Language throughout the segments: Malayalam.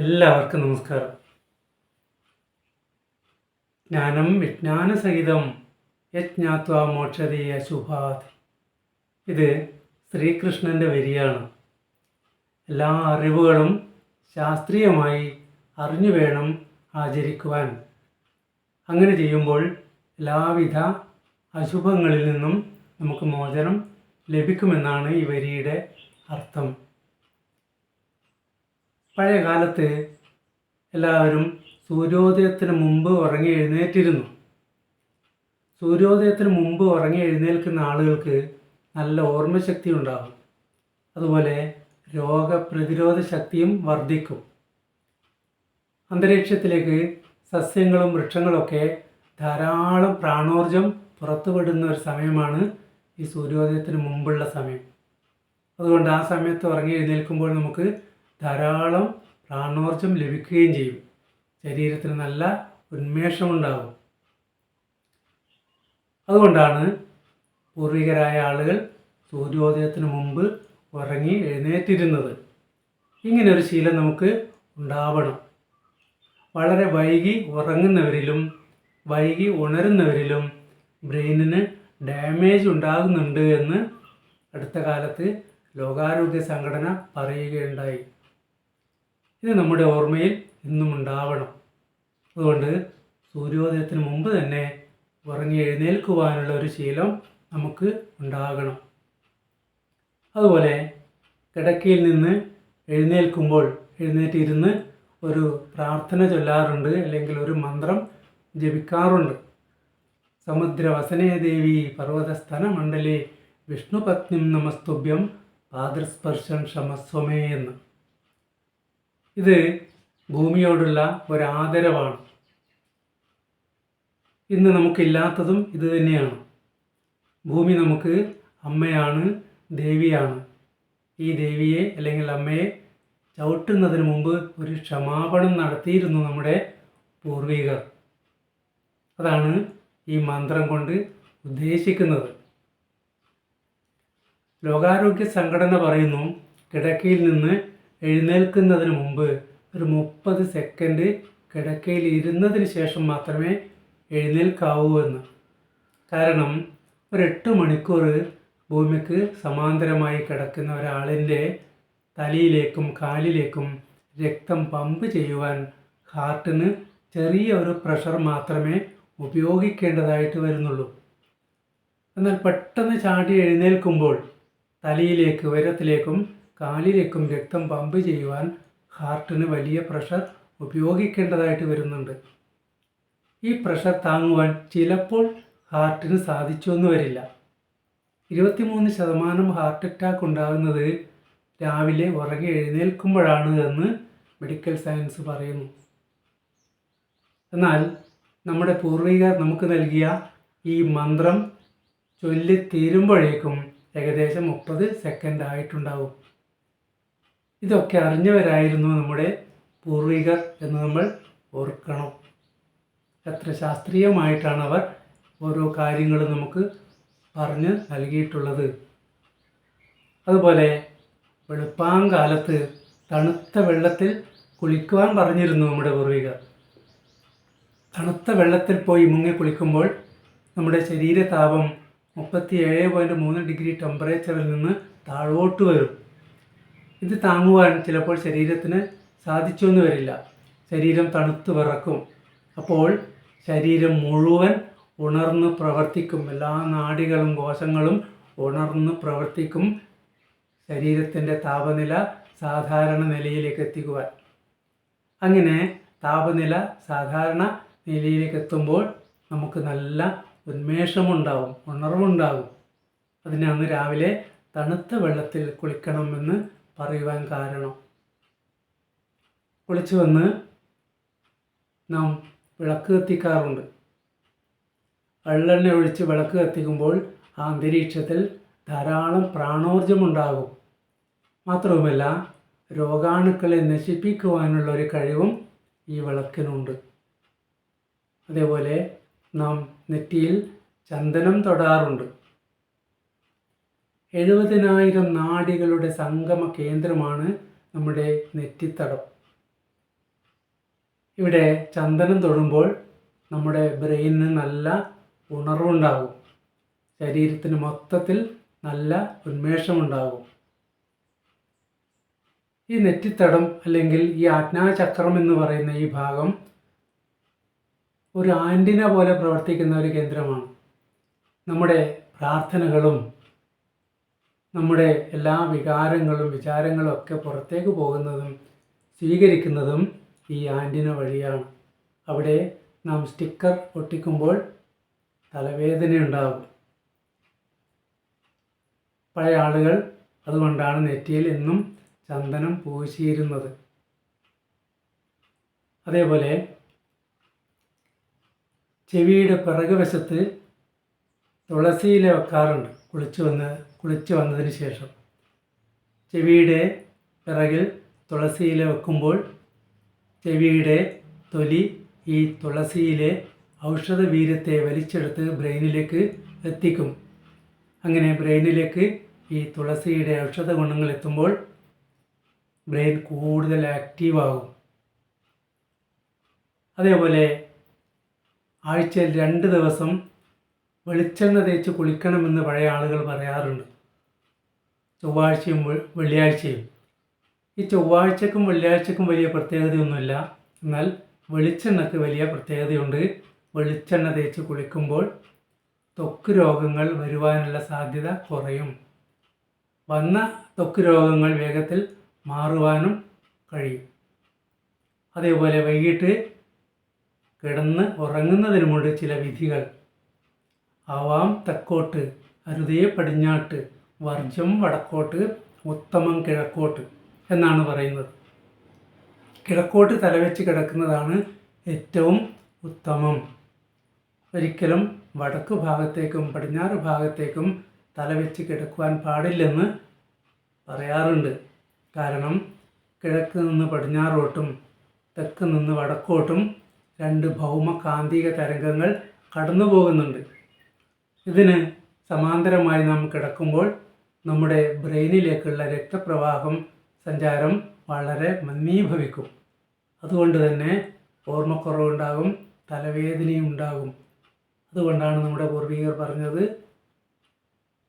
എല്ലാവർക്കും നമസ്കാരം. ജ്ഞാനം വിജ്ഞാനസഹിതം യജ്ഞാത്വ മോക്ഷതീയ ശുഭാത് ഇത് ശ്രീകൃഷ്ണന്റെ വരിയാണ്. എല്ലാ അറിവുകളും ശാസ്ത്രീയമായി അറിഞ്ഞു വേണം ആചരിക്കുവാൻ. അങ്ങനെ ചെയ്യുമ്പോൾ എല്ലാവിധ അശുഭങ്ങളിൽ നിന്നും നമുക്ക് മോചനം ലഭിക്കുമെന്നാണ് ഈ വരിയുടെ അർത്ഥം. പഴയ കാലത്ത് എല്ലാവരും സൂര്യോദയത്തിന് മുമ്പ് ഉറങ്ങി എഴുന്നേറ്റിരുന്നു. സൂര്യോദയത്തിന് മുമ്പ് ഉറങ്ങി എഴുന്നേൽക്കുന്ന ആളുകൾക്ക് നല്ല ഓർമ്മശക്തി ഉണ്ടാകും അതുപോലെ രോഗപ്രതിരോധ ശക്തിയും വർദ്ധിക്കും. അന്തരീക്ഷത്തിലേക്ക് സസ്യങ്ങളും വൃക്ഷങ്ങളൊക്കെ ധാരാളം പ്രാണോർജം പുറത്തുവിടുന്ന ഒരു സമയമാണ് ഈ സൂര്യോദയത്തിന് മുമ്പുള്ള സമയം. അതുകൊണ്ട് ആ സമയത്ത് ഉറങ്ങി എഴുന്നേൽക്കുമ്പോൾ നമുക്ക് ധാരാളം പ്രാണോർജം ലഭിക്കുകയും ചെയ്യും. ശരീരത്തിന് നല്ല ഉന്മേഷമുണ്ടാകും. അതുകൊണ്ടാണ് പൂർവികരായ ആളുകൾ സൂര്യോദയത്തിന് മുമ്പ് ഉറങ്ങി എഴുന്നേറ്റിരുന്നത്. ഇങ്ങനെ ഒരു ശീലം നമുക്ക് ഉണ്ടാവണം. വളരെ വൈകി ഉറങ്ങുന്നവരിലും വൈകി ഉണരുന്നവരിലും ബ്രെയിനിന് ഡാമേജ് ഉണ്ടാകുന്നുണ്ട് എന്ന് അടുത്ത കാലത്ത് ലോകാരോഗ്യ സംഘടന പറയുകയുണ്ടായി. ഇത് നമ്മുടെ ഓർമ്മയിൽ ഇന്നും ഉണ്ടാവണം. അതുകൊണ്ട് സൂര്യോദയത്തിന് മുമ്പ് തന്നെ ഉറങ്ങി എഴുന്നേൽക്കുവാനുള്ള ഒരു ശീലം നമുക്ക് ഉണ്ടാകണം. അതുപോലെ കിടക്കയിൽ നിന്ന് എഴുന്നേൽക്കുമ്പോൾ എഴുന്നേറ്റിരുന്ന് ഒരു പ്രാർത്ഥന ചൊല്ലാറുണ്ട് അല്ലെങ്കിൽ ഒരു മന്ത്രം ജപിക്കാറുണ്ട്. സമുദ്രവസനേ ദേവി പർവതസ്ഥന മണ്ഡലേ വിഷ്ണുപത്നിം നമസ്തുഭ്യം പാദസ്പർശം ക്ഷമസ്വമേ എന്ന്. ഇത് ഭൂമിയോടുള്ള ഒരാദരവാണ്. ഇന്ന് നമുക്കില്ലാത്തതും ഇത് തന്നെയാണ്. ഭൂമി നമുക്ക് അമ്മയാണ് ദേവിയാണ്. ഈ ദേവിയെ അല്ലെങ്കിൽ അമ്മയെ ചവിട്ടുന്നതിന് മുമ്പ് ഒരു ക്ഷമാപണം നടത്തിയിരുന്നു നമ്മുടെ പൂർവികർ. അതാണ് ഈ മന്ത്രം കൊണ്ട് ഉദ്ദേശിക്കുന്നത്. ലോകാരോഗ്യ സംഘടന പറയുന്നു കിടക്കയിൽ നിന്ന് എഴുന്നേൽക്കുന്നതിന് മുമ്പ് ഒരു മുപ്പത് സെക്കൻഡ് കിടക്കയിൽ ഇരുന്നതിന് ശേഷം മാത്രമേ എഴുന്നേൽക്കാവൂ എന്ന്. കാരണം ഒരു എട്ട് മണിക്കൂർ ഭൂമിക്ക് സമാന്തരമായി കിടക്കുന്ന ഒരാളിന്റെ തലയിലേക്കും കാലിലേക്കും രക്തം പമ്പ് ചെയ്യുവാൻ ഹാർട്ടിന് ചെറിയ ഒരു പ്രഷർ മാത്രമേ ഉപയോഗിക്കേണ്ടതായിട്ട് വരുന്നുള്ളൂ. എന്നാൽ പെട്ടെന്ന് ചാടി എഴുന്നേൽക്കുമ്പോൾ തലയിലേക്ക് ഉയരത്തിലേക്കും കാലിലേക്കും രക്തം പമ്പ് ചെയ്യുവാൻ ഹാർട്ടിന് വലിയ പ്രഷർ ഉപയോഗിക്കേണ്ടതായിട്ട് വരുന്നുണ്ട്. ഈ പ്രഷർ താങ്ങുവാൻ ചിലപ്പോൾ ഹാർട്ടിന് സാധിച്ചു എന്ന് വരില്ല. ഇരുപത്തിമൂന്ന് ശതമാനം ഹാർട്ട് അറ്റാക്ക് ഉണ്ടാകുന്നത് രാവിലെ ഉറങ്ങി എഴുന്നേൽക്കുമ്പോഴാണ് എന്ന് മെഡിക്കൽ സയൻസ് പറയുന്നു. എന്നാൽ നമ്മുടെ പൂർവികർ നമുക്ക് നൽകിയ ഈ മന്ത്രം ചൊല്ലി തീരുമ്പോഴേക്കും ഏകദേശം മുപ്പത് സെക്കൻഡ് ആയിട്ടുണ്ടാവും. ഇതൊക്കെ അറിഞ്ഞവരായിരുന്നു നമ്മുടെ പൂർവികർ എന്ന് നമ്മൾ ഓർക്കണം. എത്ര ശാസ്ത്രീയമായിട്ടാണ് അവർ ഓരോ കാര്യങ്ങളും നമുക്ക് പറഞ്ഞ് നൽകിയിട്ടുള്ളത്. അതുപോലെ വെളുപ്പാങ്കാലത്ത് തണുത്ത വെള്ളത്തിൽ കുളിക്കുവാൻ പറഞ്ഞിരുന്നു നമ്മുടെ പൂർവികർ. തണുത്ത വെള്ളത്തിൽ പോയി മുങ്ങി കുളിക്കുമ്പോൾ നമ്മുടെ ശരീരതാപം മുപ്പത്തി ഏഴ് പോയിന്റ് മൂന്ന് ഡിഗ്രി ടെമ്പറേച്ചറിൽ നിന്ന് താഴോട്ട് വരും. ഇത് താങ്ങുവാൻ ചിലപ്പോൾ ശരീരത്തിന് സാധിച്ചൊന്നും വരില്ല. ശരീരം തണുത്തു വിറക്കും. അപ്പോൾ ശരീരം മുഴുവൻ ഉണർന്ന് പ്രവർത്തിക്കും. എല്ലാ നാടികളും കോശങ്ങളും ഉണർന്ന് പ്രവർത്തിക്കും ശരീരത്തിന്റെ താപനില സാധാരണ നിലയിലേക്ക് എത്തിക്കുവാൻ. അങ്ങനെ താപനില സാധാരണ നിലയിലേക്ക് എത്തുമ്പോൾ നമുക്ക് നല്ല ഉന്മേഷമുണ്ടാവും ഉണർവുണ്ടാകും അതിനാണ് രാവിലെ തണുത്ത വെള്ളത്തിൽ കുളിക്കണമെന്ന് പറയുവാൻ കാരണം. കുളിച്ചു വന്ന് നാം വിളക്ക് കത്തിക്കാറുണ്ട്. വെള്ളെണ്ണ ഒഴിച്ച് വിളക്ക് കത്തിക്കുമ്പോൾ ആ അന്തരീക്ഷത്തിൽ ധാരാളം പ്രാണോർജമുണ്ടാകും. മാത്രവുമല്ല രോഗാണുക്കളെ നശിപ്പിക്കുവാനുള്ള ഒരു കഴിവും ഈ വിളക്കിനുണ്ട്. അതേപോലെ നാം നെറ്റിയിൽ ചന്ദനം തൊടാറുണ്ട്. എഴുപതിനായിരം നാടികളുടെ സംഗമ കേന്ദ്രമാണ് നമ്മുടെ നെറ്റിത്തടം. ഇവിടെ ചന്ദനം തൊടുമ്പോൾ നമ്മുടെ ബ്രെയിനിന് നല്ല ഉണർവുണ്ടാകും. ശരീരത്തിന് മൊത്തത്തിൽ നല്ല ഉന്മേഷമുണ്ടാകും. ഈ നെറ്റിത്തടം അല്ലെങ്കിൽ ഈ ആജ്ഞാചക്രം എന്ന് പറയുന്ന ഈ ഭാഗം ഒരു ആന്റിന പോലെ പ്രവർത്തിക്കുന്ന ഒരു കേന്ദ്രമാണ്. നമ്മുടെ പ്രാർത്ഥനകളും നമ്മുടെ എല്ലാ വികാരങ്ങളും വിചാരങ്ങളും ഒക്കെ പുറത്തേക്ക് പോകുന്നതും സ്വീകരിക്കുന്നതും ഈ ആന്റിന വഴിയാണ്. അവിടെ നാം സ്റ്റിക്കർ ഒട്ടിക്കുമ്പോൾ തലവേദനയുണ്ടാകും പഴയ ആളുകൾ അതുകൊണ്ടാണ് നെറ്റിയിൽ എന്നും ചന്ദനം പൂശിയിരുന്നത്. അതേപോലെ ചെവിയുടെ പിറകുവശത്ത് തുളസിയില വെക്കാറുണ്ട്. കുളിച്ചു വന്ന് കുളിച്ചു വന്നതിന് ശേഷം ചെവിയുടെ പിറകിൽ തുളസിയില വെക്കുമ്പോൾ ചെവിയുടെ തൊലി ഈ തുളസിയിലെ ഔഷധ വീര്യത്തെ വലിച്ചെടുത്ത് ബ്രെയിനിലേക്ക് എത്തിക്കും. അങ്ങനെ ബ്രെയിനിലേക്ക് ഈ തുളസിയുടെ ഔഷധ ഗുണങ്ങൾ എത്തുമ്പോൾ ബ്രെയിൻ കൂടുതൽ ആക്റ്റീവാകും. അതേപോലെ ആഴ്ചയിൽ രണ്ട് ദിവസം വെളിച്ചെണ്ണ തേച്ച് കുളിക്കണമെന്ന് പഴയ ആളുകൾ പറയാറുണ്ട്. ചൊവ്വാഴ്ചയും വെള്ളിയാഴ്ചയും. ഈ ചൊവ്വാഴ്ചക്കും വെള്ളിയാഴ്ചക്കും വലിയ പ്രത്യേകതയൊന്നുമില്ല. എന്നാൽ വെളിച്ചെണ്ണയ്ക്ക് വലിയ പ്രത്യേകതയുണ്ട്. വെളിച്ചെണ്ണ തേച്ച് കുളിക്കുമ്പോൾ ത്വക്ക് രോഗങ്ങൾ വരുവാനുള്ള സാധ്യത കുറയും. വന്ന ത്വക്ക് രോഗങ്ങൾ വേഗത്തിൽ മാറുവാനും കഴിയും. അതേപോലെ വൈകിട്ട് കിടന്ന് ഉറങ്ങുന്നതിന് മുമ്പ് ചില വിധികൾ. ആവാം തെക്കോട്ട് അരുതേ പടിഞ്ഞാട്ട് വർജം വടക്കോട്ട് ഉത്തമം കിഴക്കോട്ട് എന്നാണ് പറയുന്നത്. കിഴക്കോട്ട് തലവെച്ച് കിടക്കുന്നതാണ് ഏറ്റവും ഉത്തമം. ഒരിക്കലും വടക്ക് ഭാഗത്തേക്കും പടിഞ്ഞാറ് ഭാഗത്തേക്കും തലവെച്ച് കിടക്കുവാൻ പാടില്ലെന്ന് പറയാറുണ്ട്. കാരണം കിഴക്ക് നിന്ന് പടിഞ്ഞാറോട്ടും തെക്ക് നിന്ന് വടക്കോട്ടും രണ്ട് ഭൗമ കാന്തിക തരംഗങ്ങൾ കടന്നു പോകുന്നുണ്ട് ഇതിന് സമാന്തരമായി നാം കിടക്കുമ്പോൾ നമ്മുടെ ബ്രെയിനിലേക്കുള്ള രക്തപ്രവാഹം സഞ്ചാരം വളരെ മന്ദീഭവിക്കും. അതുകൊണ്ട് തന്നെ ഓർമ്മക്കുറവുണ്ടാകും തലവേദനയും ഉണ്ടാകും. അതുകൊണ്ടാണ് നമ്മുടെ പൂർവികർ പറഞ്ഞത്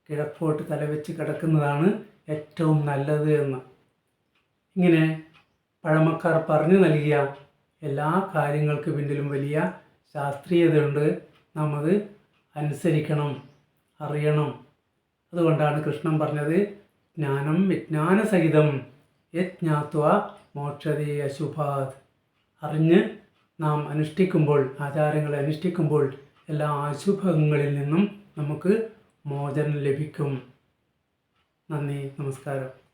കിഴക്കോട്ട് തലവെച്ച് കിടക്കുന്നതാണ് ഏറ്റവും നല്ലത് എന്ന്. ഇങ്ങനെ പഴമക്കാർ പറഞ്ഞു നൽകിയ എല്ലാ കാര്യങ്ങൾക്ക് പിന്നിലും വലിയ ശാസ്ത്രീയതയുണ്ട്. നാം അത് അനുസരിക്കണം അറിയണം. അതുകൊണ്ടാണ് കൃഷ്ണൻ പറഞ്ഞത് ജ്ഞാനം വിജ്ഞാനസഹിതം യജ്ഞാത്വ മോക്ഷതേ അശുഭാത്. അറിഞ്ഞ് നാം അനുഷ്ഠിക്കുമ്പോൾ ആചാരങ്ങളെ അനുഷ്ഠിക്കുമ്പോൾ എല്ലാ അശുഭങ്ങളിൽ നിന്നും നമുക്ക് മോചനം ലഭിക്കും. നന്ദി നമസ്കാരം.